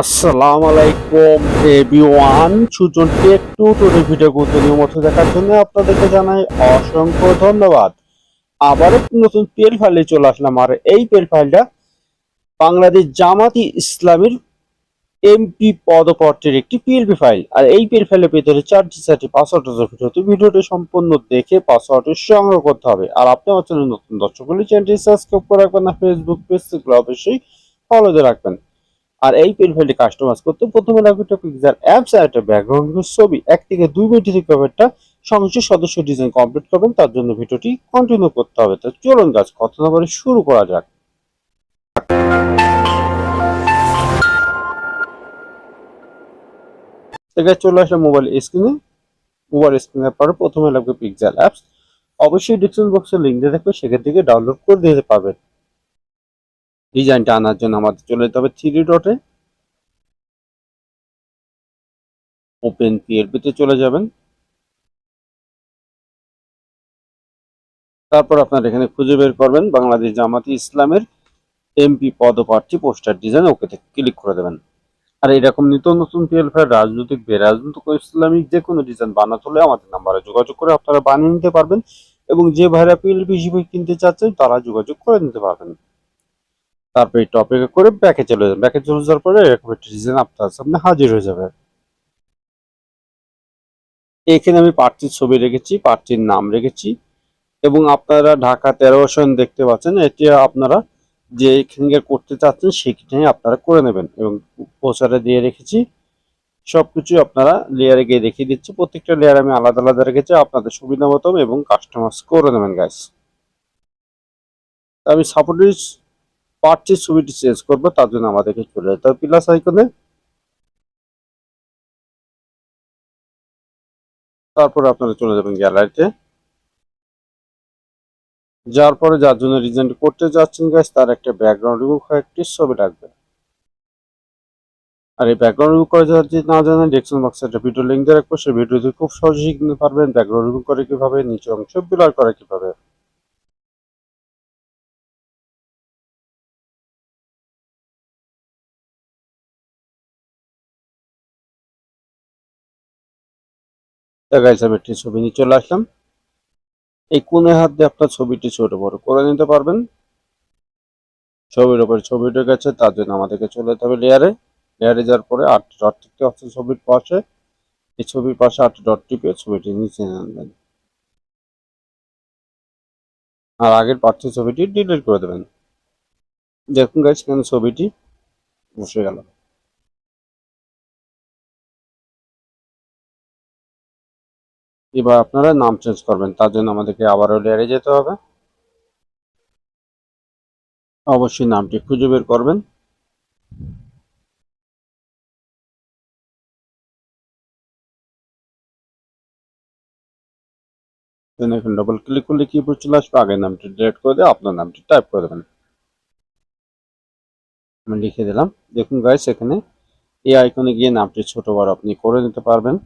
আসসালামু আলাইকুম everyone Sujan tech tutorial video গুলো মতো দেখার জন্য আপনাদেরকে জানাই অসংখ্য ধন্যবাদ। আবার একটি নতুন পেল ফাইলে চলে আসলাম, আর এই পেল ফাইলটা বাংলাদেশ জামাতি ইসলামের এমপি পদপত্রের একটি পিএলপি ফাইল আর এই পিএল ফাইলের ভিতরে চারটি চারটি পাসওয়ার্ড আছে ভিডিওতে। ভিডিওটি সম্পূর্ণ দেখে পাসওয়ার্ডটি সংগ্রহ করতে হবে। আর আপনি আমার চ্যানেল নতুন দর্শক হলে চ্যানেলটি সাবস্ক্রাইব করে রাখবেন না ফেসবুক পেজ অবশ্যই ফলো দিয়ে রাখবেন। আর এই পেন ফাইলটি কাস্টমাইজ করতে প্রথমে লাগবে একটা পিকচার অ্যাপস আর একটা ব্যাকগ্রাউন্ড ছবি। এক থেকে দুই মিনিট থেকে একটা সংশ্লিষ্ট সদস্য ডিজাইন কমপ্লিট করবেন, তার জন্য ভিডিওটি কন্টিনিউ করতে হবে। তো চলুন গাছ কথা না শুরু করা যাক। থেকে চলে আসলে মোবাইল স্ক্রিনে মোবাইল স্ক্রিনের পরে প্রথমে লাগবে পিকচার অ্যাপস অবশ্যই ডিসক্রিপশন বক্সে লিঙ্ক দিয়ে থাকবে সেখান থেকে ডাউনলোড করে দিতে পারবেন। ডিজাইনটা আনার জন্য আমাদের চলে যেতে হবে থ্রি ডটে ওপেন পিএলপিতে চলে যাবেন। তারপর আপনার এখানে খুঁজে বের করবেন বাংলাদেশ জামাতি ইসলামের এমপি পদপ্রার্থী পোস্টার ডিজাইন ওকেতে ক্লিক করে দেবেন। আর এরকম নিত্য নতুন পিএলফাই রাজনৈতিক, বেরাজনৈতিক, ইসলামিক যে কোনো ডিজাইন বানাতে হলে আমাদের নাম্বারে যোগাযোগ করে আপনারা বানিয়ে নিতে পারবেন এবং যে ভাইরা পিএলপি হিসেবে কিনতে চাচ্ছেন তারা যোগাযোগ করে নিতে পারবেন। তারপর টপিকে করে ব্যাকে চলে যাবেন ব্যাকে চলে যাওয়ার পরে এরকম একটা ডিজাইন আপনার সামনে হাজির হয়ে যাবে এখানে আমি পার্টির ছবি রেখেছি পার্টির নাম রেখেছি এবং আপনারা ঢাকা তেরো আসন দেখতে পাচ্ছেন, এটি আপনারা যে এখানে করতে চাচ্ছেন সেখানে আপনারা করে নেবেন এবং পোস্টারে দিয়ে রেখেছি। সব সবকিছু আপনারা লেয়ারে গিয়ে দেখিয়ে দিচ্ছি। প্রত্যেকটা লেয়ার আমি আলাদা আলাদা রেখেছি, আপনাদের সুবিধা মতো এবং কাস্টমাইজ করে নেবেন গাইস আমি সাপোর্টের পার্টির ছবিটি চেঞ্জ করব, তার জন্য আমাদেরকে চলে যেতে হবে। প্লাস আইকনে তারপরে আপনারা চলে যাবেন গ্যালারিতে যার পরে যার জন্য ডিজাইনটি করতে যাচ্ছেন গাইস তার একটা ব্যাকগ্রাউন্ড এবং কয়েকটি ছবি রাখবে। আর এই ব্যাকগ্রাউন্ড রিমুভ করে যদি না জানেন ডেসক্রিপশন বক্সে একটা ভিডিও লিঙ্ক দিয়ে রাখব। সেই ভিডিওটি খুব সহজে শিখতে পারবেন ব্যাকগ্রাউন্ড রিমুভ করে কীভাবে, নিচে অংশ ব্লার করে কীভাবে। আমি একটি ছবি নিয়ে চলে আসলাম। এই কোণে হাত দিয়ে আপনার ছবিটি ছোট বড় করে নিতে পারবেন। ছবির উপরে ছবি উঠে গেছে তার জন্য আমাদেরকে চলে যেতে হবে লেয়ারে লেয়ারে যাওয়ার পরে আট ডট টিপতে হচ্ছে ছবির পাশে। এই ছবির পাশে আট ডট টিপে ছবিটি নিচে আনবেন। আর আগের পাঠ্য ছবিটি ডিলিট করে দেবেন। দেখুন গাইস কেন ছবিটি বসে গেল। এবার আপনারা নাম চেঞ্জ করবেন, তার জন্য আমাদেরকে আবারও লেয়ারে যেতে হবে। অবশ্যই নামটি খুঁজে বের করবেন। এখানে ডবল ক্লিক করলে কি চলে আসবে? আগের নামটি ডিলিট করে দিয়ে আপনার নামটি টাইপ করে দেবেন। আমি লিখে দিলাম। দেখুন গাইস এখানে এই আইকনে গিয়ে নামটি ছোট বড় আপনি করে নিতে পারবেন।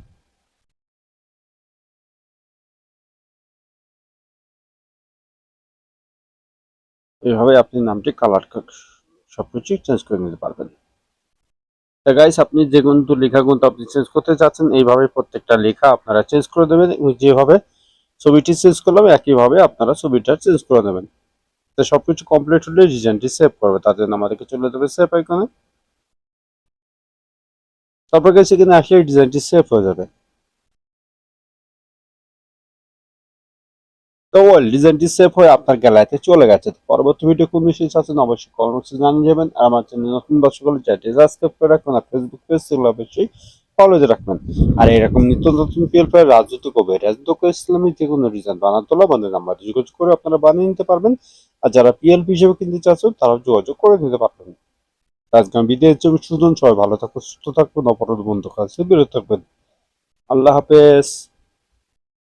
এইভাবে আপনি নামটি কালার সবকিছু চেঞ্জ করে নিতে পারবেন। গাইস আপনি যে কিন্তু লেখা কিন্তু আপনি চেঞ্জ করতে চাচ্ছেন, এইভাবে প্রত্যেকটা লেখা আপনারা চেঞ্জ করে দেবেন যেভাবে ছবিটি চেঞ্জ করলাম, একইভাবে আপনারা ছবিটা চেঞ্জ করে দেবেন তো সবকিছু কমপ্লিট হলে ডিজাইনটি সেভ করবে, তার জন্য আমাদেরকে চলে যাবে সেভ আইকনে তারপর গেছে এখানে আসলে ডিজাইনটি সেভ হয়ে যাবে। তো ওয়েল ডিজাইনটি সেভ হয়ে আপনার গ্যালারিতে চলে গেছে। পরবর্তী ভিডিও কোন বিষয়ে চাচ্ছেন অবশ্যই কমেন্ট জানিয়ে যাবেন। আর আমার চ্যানেল নতুন দর্শক হলে চ্যানেলটি সাবস্ক্রাইব করে রাখবেন, আর ফেসবুক পেজ সেগুলো অবশ্যই ফলো রাখবেন। আর এরকম নিত্য নতুন পিএল পায় রাজনৈতিক ও রাজনৈতিক ও ইসলামিক যে কোনো ডিজাইন বানাতে হলে আমাদের নাম্বার যোগাযোগ করে আপনারা বানিয়ে নিতে পারবেন। আর যারা পিএলপি হিসেবে কিনতে চাচ্ছেন, তারাও যোগাযোগ করে নিতে পারবেন। আজকে বিদেশ জমি সুজন সবাই ভালো থাকুন, সুস্থ থাকবেন অপরাধ বন্ধু কাছে বিরত থাকবেন। আল্লাহ হাফেজ।